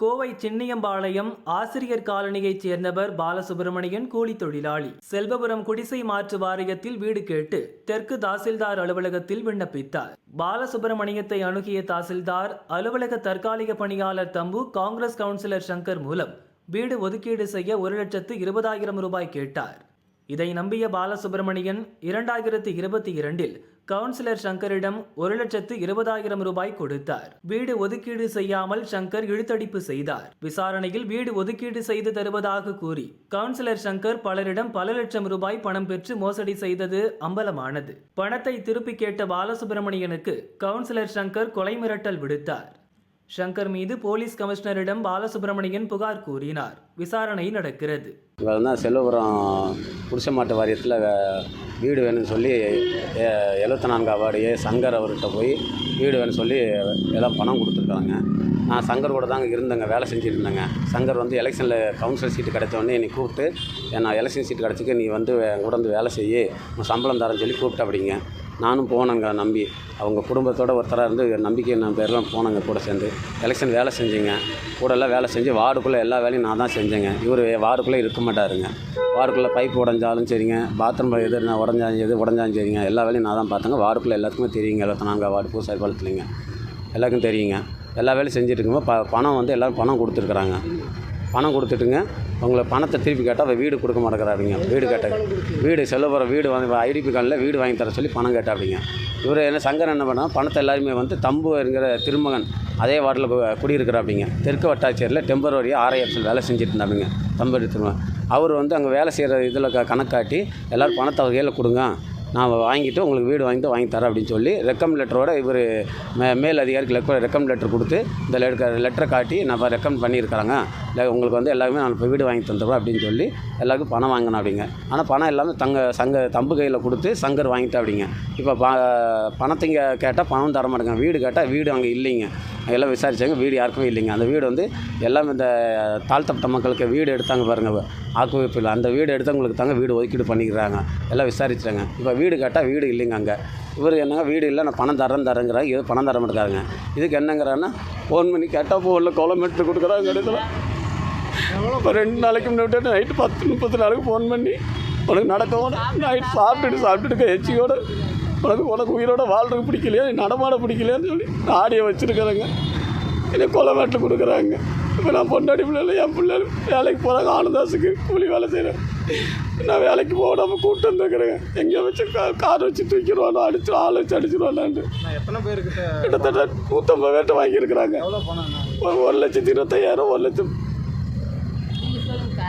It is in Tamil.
கோவை சின்னியம்பாளையம் ஆசிரியர் காலனியைச் சேர்ந்தவர் பாலசுப்பிரமணியன் கூலி தொழிலாளி செல்வபுரம் குடிசை மாற்று வாரியத்தில் வீடு கேட்டு தெற்கு தாசில்தார் அலுவலகத்தில் விண்ணப்பித்தார். பாலசுப்பிரமணியத்தை அணுகிய தாசில்தார் அலுவலக தற்காலிக பணியாளர் தம்பு காங்கிரஸ் கவுன்சிலர் சங்கர் மூலம் வீடு ஒதுக்கீடு செய்ய ஒரு லட்சத்து இருபதாயிரம் ரூபாய் கேட்டார். இதை நம்பிய பாலசுப்பிரமணியன் இரண்டாயிரத்து இருபத்தி இரண்டில் கவுன்சிலர் சங்கரிடம் ஒரு லட்சத்து இருபதாயிரம் ரூபாய் கொடுத்தார். வீடு ஒதுக்கீடு செய்யாமல் சங்கர் இழுத்தடிப்பு செய்தார். விசாரணையில் வீடு ஒதுக்கீடு செய்து தருவதாக கூறி கவுன்சிலர் சங்கர் பலரிடம் பல லட்சம் ரூபாய் பணம் பெற்று மோசடி செய்தது அம்பலமானது. பணத்தை திருப்பி கேட்ட பாலசுப்பிரமணியனுக்கு கவுன்சிலர் சங்கர் கொலை மிரட்டல் விடுத்தார். சங்கர் மீது போலீஸ் கமிஷனரிடம் பாலசுப்ரமணியன் புகார் கூறினார். விசாரணை நடக்கிறது. இவர் தான் செல்வபுரம் புருஷமாட்டு வாரியத்தில் வீடு வேணும்னு சொல்லி எழுபத்தி நான்கு அவார்டு ஏ சங்கர் அவர்கிட்ட போய் வீடு வேணும்னு சொல்லி எல்லாம் பணம் கொடுத்துருக்காங்க. நான் சங்கர் கூட தாங்க இருந்தேங்க வேலை செஞ்சுட்டு இருந்தேங்க சங்கர் வந்து எலெக்ஷனில் கவுன்சிலர் சீட்டு கிடைச்சோடனே என்னை கூப்பிட்டு நான் எலெக்ஷன் சீட்டு கிடச்சிக்க நீ வந்து என் கூட வந்து வேலை செய்யி உன் சம்பளம் தரேன்னு சொல்லி கூப்பிட்டு அப்படிங்க நானும் போனேங்க நம்பி. அவங்க குடும்பத்தோட ஒருத்தராக இருந்து நம்பிக்கை நான் பேர்லாம் போனேங்க கூட சேர்ந்து. எலெக்ஷன் வேலை செஞ்சேங்க. கூட எல்லாம் வேலை செஞ்சு வார்டுக்குள்ளே எல்லா வேலையும் நான் தான் செஞ்சேங்க. இவர் வார்டுக்குள்ளே இருக்க மாட்டாருங்க. வார்டுக்குள்ளே பைப் உடஞ்சாலும் சரிங்க பாத்ரூம் எது நான் உடஞ்சாலும் எது உடஞ்சாலும் சரிங்க. எல்லா வேலையும் நான் தான் பார்த்தேங்க வார்டுக்குள்ளே எல்லாத்துக்குமே தெரியுங்க எழுபத்தி நான்கு வார்டு பூசாரி பாலத்துலேங்க எல்லாருக்கும் தெரியுங்க. எல்லா வேலையும் செஞ்சுட்டு இருக்கும்போது ப பணம் வந்து எல்லோரும் பணம் கொடுத்துருக்குறாங்க. பணம் கொடுத்துட்டுங்க. உங்களை பணத்தை திருப்பி கேட்டால் அவள் வீடு கொடுக்க மாட்டேங்கிறாருங்க. வீடு கேட்ட. வீடு செல்லப்புற வீடு வந்து ஐடிபி கார்டில் வீடு வாங்கி தர சொல்லி பணம் கேட்டாப்பிங்க இவர் என்ன சங்கர் என்ன பண்ணால் பணத்தை எல்லாருமே வந்து தம்பு என்கிற திருமகன் அதே வார்டில் குடியிருக்கிறாப்பிங்க தெற்கு வட்டாட்சியரில் டெம்பரவரியாக ஆர்ஐஎஃப்ஸில் வேலை செஞ்சுட்டு இருந்தாப்பிங்க தம்பு திருமகன். அவர் வந்து அங்கே வேலை செய்கிற இதில் க கணக்காட்டி எல்லோரும் பணத்தை அவர் கையில் கொடுங்க. நான் வாங்கிட்டு உங்களுக்கு வீடு வாங்கிட்டு வாங்கி தரேன் அப்படின்னு சொல்லி ரெக்கம் லெட்டரோட இவர் மே மேல் அதிகாரிக்கு லெக்க ரெக்கம் லெட்டர் கொடுத்து இந்த லெட்டர் லெட்டரை காட்டி நான் ரெக்கமெண்ட் பண்ணியிருக்கிறாங்க. இல்லை உங்களுக்கு வந்து எல்லாருமே நான் இப்போ வீடு வாங்கி தந்துடுறோம் அப்படின்னு சொல்லி எல்லாருக்கும் பணம் வாங்கினேன் அப்படிங்க. ஆனால் பணம் எல்லாமே தங்க சங்க தம்பு கையில் கொடுத்து சங்கர் வாங்கிட்டேன் அப்படிங்க. இப்போ ப பணத்தைங்க கேட்டால் பணம் தர மாட்டேங்க. வீடு கேட்டால் வீடு அங்கே இல்லைங்க. எல்லாம் விசாரித்தாங்க வீடு யாருக்குமே இல்லைங்க. அந்த வீடு வந்து எல்லாம் இந்த தாழ்த்தப்பட்ட மக்களுக்கு வீடு எடுத்தாங்க பாருங்கள் ஆக்குவிப்பில் அந்த வீடு எடுத்தவங்களுக்கு தாங்க வீடு ஒதுக்கீடு பண்ணிக்கிறாங்க. எல்லாம் விசாரிச்சுறாங்க இப்போ வீடு கேட்டால் வீடு இல்லைங்க அங்கே. இவர் என்னங்க வீடு இல்லை நான் பணம் தரேன் தரேங்கிறாங்க இது பணம் தர மாட்டேங்கிறாங்க இதுக்கு என்னங்கிறாங்கன்னா ஃபோன் பண்ணி கேட்டால் போகல கிலோமீட்டர் கொடுக்குறாங்க இடத்துல இப்போ ரெண்டு நாளைக்கு முன்னாடி நைட்டு பத்து முப்பத்தி நாளுக்கு ஃபோன் பண்ணி உனக்கு நடக்கவும் நைட் சாப்பிட்டுட்டு சாப்பிட்டுட்டு எச்சியோட உனக்கு உனக்கு உயிரோட வாழ்றதுக்கு பிடிக்கலையா? நடமாட பிடிக்கலையான்னு சொல்லி ஆடியை வச்சுருக்கிறேங்க. என்னை கொலை வேட்டில் கொடுக்குறாங்க. இப்போ நான் பொண்டாடி பிள்ளைல என் பிள்ளைகள் வேலைக்கு போகிறாங்க ஆனந்தாஸுக்கு கூலி வேலை செய்கிறேன் நான் வேலைக்கு போடாமல் கூட்டம் வந்துருக்குறேங்க எங்கேயோ வச்சு கா கார் வச்சு தூக்கிடுவானோ அடிச்சு ஆள் வச்சு அடிச்சிடுவானான்ட்டு நான் எத்தனை பேர்கிட்ட கிட்டத்தட்ட நூற்றம்பது பேர்ட்ட வாங்கியிருக்கிறாங்க. ஒரு ஒரு லட்சத்தி இருபத்தையாயிரம் ஒரு லட்சம். நீங்க சொல்லுங்க,